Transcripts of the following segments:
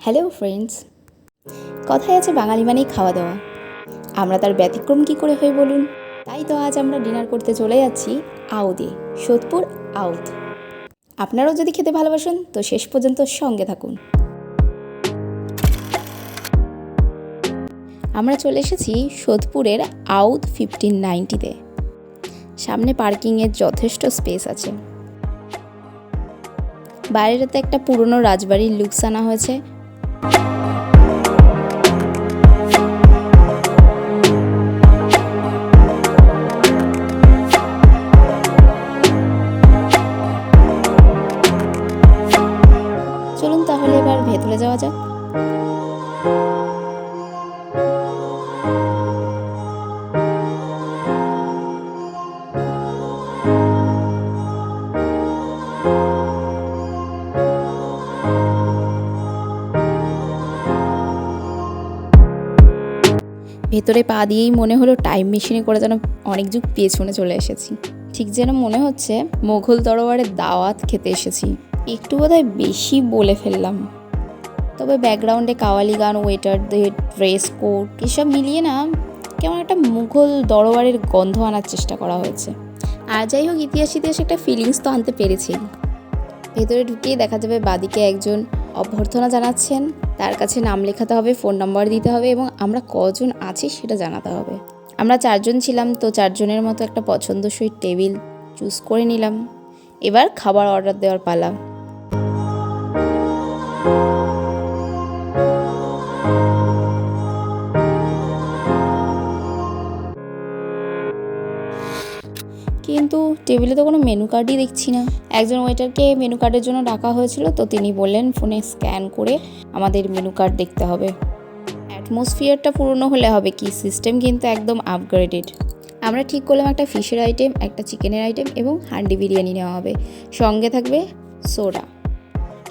Hello friends, কথায় আছে বাঙালি মানেই খাওয়া দাওয়া। আমরা তার ব্যতিক্রম কী করে হয়ে বলুন? তাই তো আজ আমরা ডিনার করতে চলে যাচ্ছি আউদে, সোদপুর আউদ। আপনারাও যদি খেতে ভালোবাসেন, তো শেষ পর্যন্ত সঙ্গে থাকুন। আমরা চলে এসেছি সোদপুরের আউদ ফিফটিন নাইনটিতে। সামনে পার্কিংয়ের যথেষ্ট স্পেস আছে। বাইরেতে একটা পুরনো রাজবাড়ির লুকস আনা হয়েছে। চলুন তাহলে এবার ভেতরে যাওয়া যাক। ভেতরে পা দিয়েই মনে হলো টাইম মেশিনে করে যেন অনেক যুগ পেছনে চলে এসেছি। ঠিক যেন মনে হচ্ছে মোঘল তরোয়ারের দাওয়াত খেতে এসেছি। একটু বোধহয় বেশি বলে ফেললাম। তবে ব্যাকগ্রাউন্ডে কাওয়ালি গান ওয়েটারদের ড্রেস কোড এসব মিলিয়ে না কেমন একটা মুঘল দরবারের গন্ধ আনার চেষ্টা করা হয়েছে। আর যাই হোক, ইতিহাস ইতিহাস একটা ফিলিংস তো আনতে পেরেছি। ভেতরে ঢুকেই দেখা যাবে বাদিকে একজন অভ্যর্থনা জানাচ্ছেন তার কাছে নাম লেখাতে হবে ফোন নম্বর দিতে হবে এবং আমরা কজন আছি সেটা জানাতে হবে। আমরা চারজন ছিলাম তো চারজনের মতো একটা পছন্দসই টেবিল চুজ করে নিলাম। এবার খাবার অর্ডার দেওয়ার পালা। কিন্তু টেবিলে তো কোনো মেনু কার্ডই দেখছি না। একজন ওয়েটারকে মেনু কার্ডের জন্য ডাকা হয়েছিল, তো তিনি বললেন ফোনে স্ক্যান করে আমাদের মেনু কার্ড দেখতে হবে। অ্যাটমসফিয়ারটা পুরনো হলে হবে কি? সিস্টেম কিন্তু একদম আপগ্রেডেড আমরা ঠিক করলাম একটা ফিশের আইটেম একটা চিকেনের আইটেম এবং হান্ডি বিরিয়ানি নেওয়া হবে। সঙ্গে থাকবে সোডা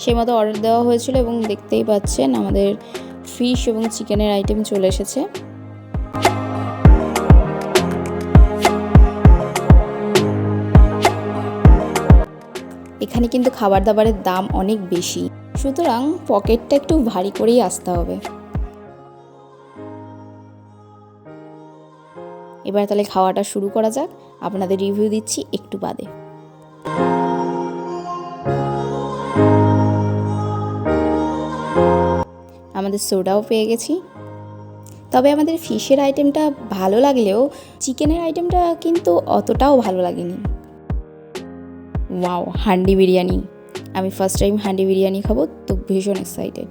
সেই মতো অর্ডার দেওয়া হয়েছিল এবং দেখতেই পাচ্ছেন, আমাদের ফিশ এবং চিকেনের আইটেম চলে এসেছে। এখানে কিন্তু খাবার দাবারের দাম অনেক বেশি। সুতরাং পকেটটা একটু ভারী করেই আসতে হবে। এবার তাহলে খাওয়াটা শুরু করা যাক। আপনাদের রিভিউ দিচ্ছি একটু বাদে। আমাদের সোডাও পেয়ে গেছি। তবে আমাদের ফিশের আইটেমটা ভালো লাগলেও, চিকেনের আইটেমটা কিন্তু অতটাও ভালো লাগেনি। ওয়াও হান্ডি বিরিয়ানি। আমি ফার্স্ট টাইম হান্ডি বিরিয়ানি খাব, তো ভীষণ এক্সাইটেড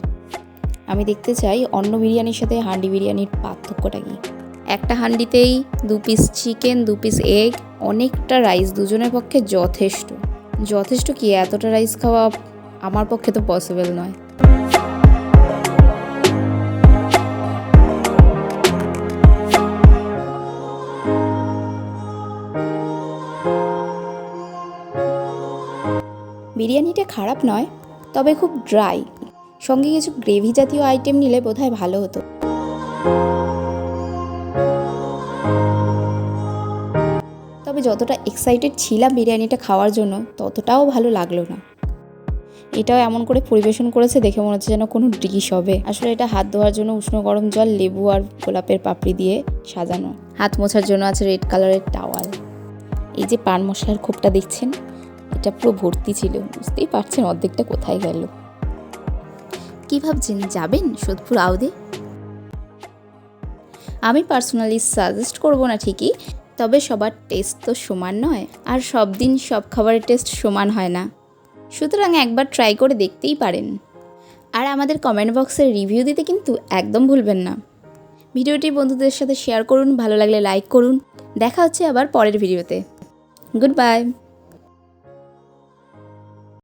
আমি দেখতে চাই অন্য বিরিয়ানির সাথে হান্ডি বিরিয়ানির পার্থক্যটা কি? একটা হান্ডিতেই দু পিস চিকেন দু পিস এগ অনেকটা রাইস দুজনের পক্ষে যথেষ্ট। যথেষ্ট কি এতটা রাইস খাওয়া আমার পক্ষে তো পসিবল নয়। বিরিয়ানিটা খারাপ নয়, তবে খুব ড্রাই। সঙ্গে কিছু গ্রেভি জাতীয় আইটেম নিলে বোধহয় ভালো হতো। তবে যতটা এক্সাইটেড ছিলাম বিরিয়ানিটা খাওয়ার জন্য, ততটাও ভালো লাগল না। এটাও এমন করে পরিবেশন করেছে দেখে মনে হচ্ছে যেন কোনো ডিশ হবে। আসলে এটা হাত ধোয়ার জন্য উষ্ণ গরম জল, লেবু আর গোলাপের পাপড়ি দিয়ে সাজানো। হাত মোছার জন্য আছে রেড কালারের টাওয়াল এই যে পান মশলার খোপটা দেখছেন? এটা পুরো ভর্তি ছিল, বুঝতেই পারছেন অর্ধেকটা কোথায় গেল। কি ভাবছেন, যাবেন সোদপুর আউদে? আমি পার্সোনালি সাজেস্ট করব না ঠিকই, তবে সবার টেস্ট তো সমান নয়, আর সব দিন সব খাবারের টেস্ট সমান হয় না। সুতরাং একবার ট্রাই করে দেখতেই পারেন। আর আমাদের কমেন্ট বক্সের রিভিউ দিতে কিন্তু একদম ভুলবেন না। ভিডিওটি বন্ধুদের সাথে শেয়ার করুন, ভালো লাগলে লাইক করুন। দেখা হচ্ছে আবার পরের ভিডিওতে গুড বাই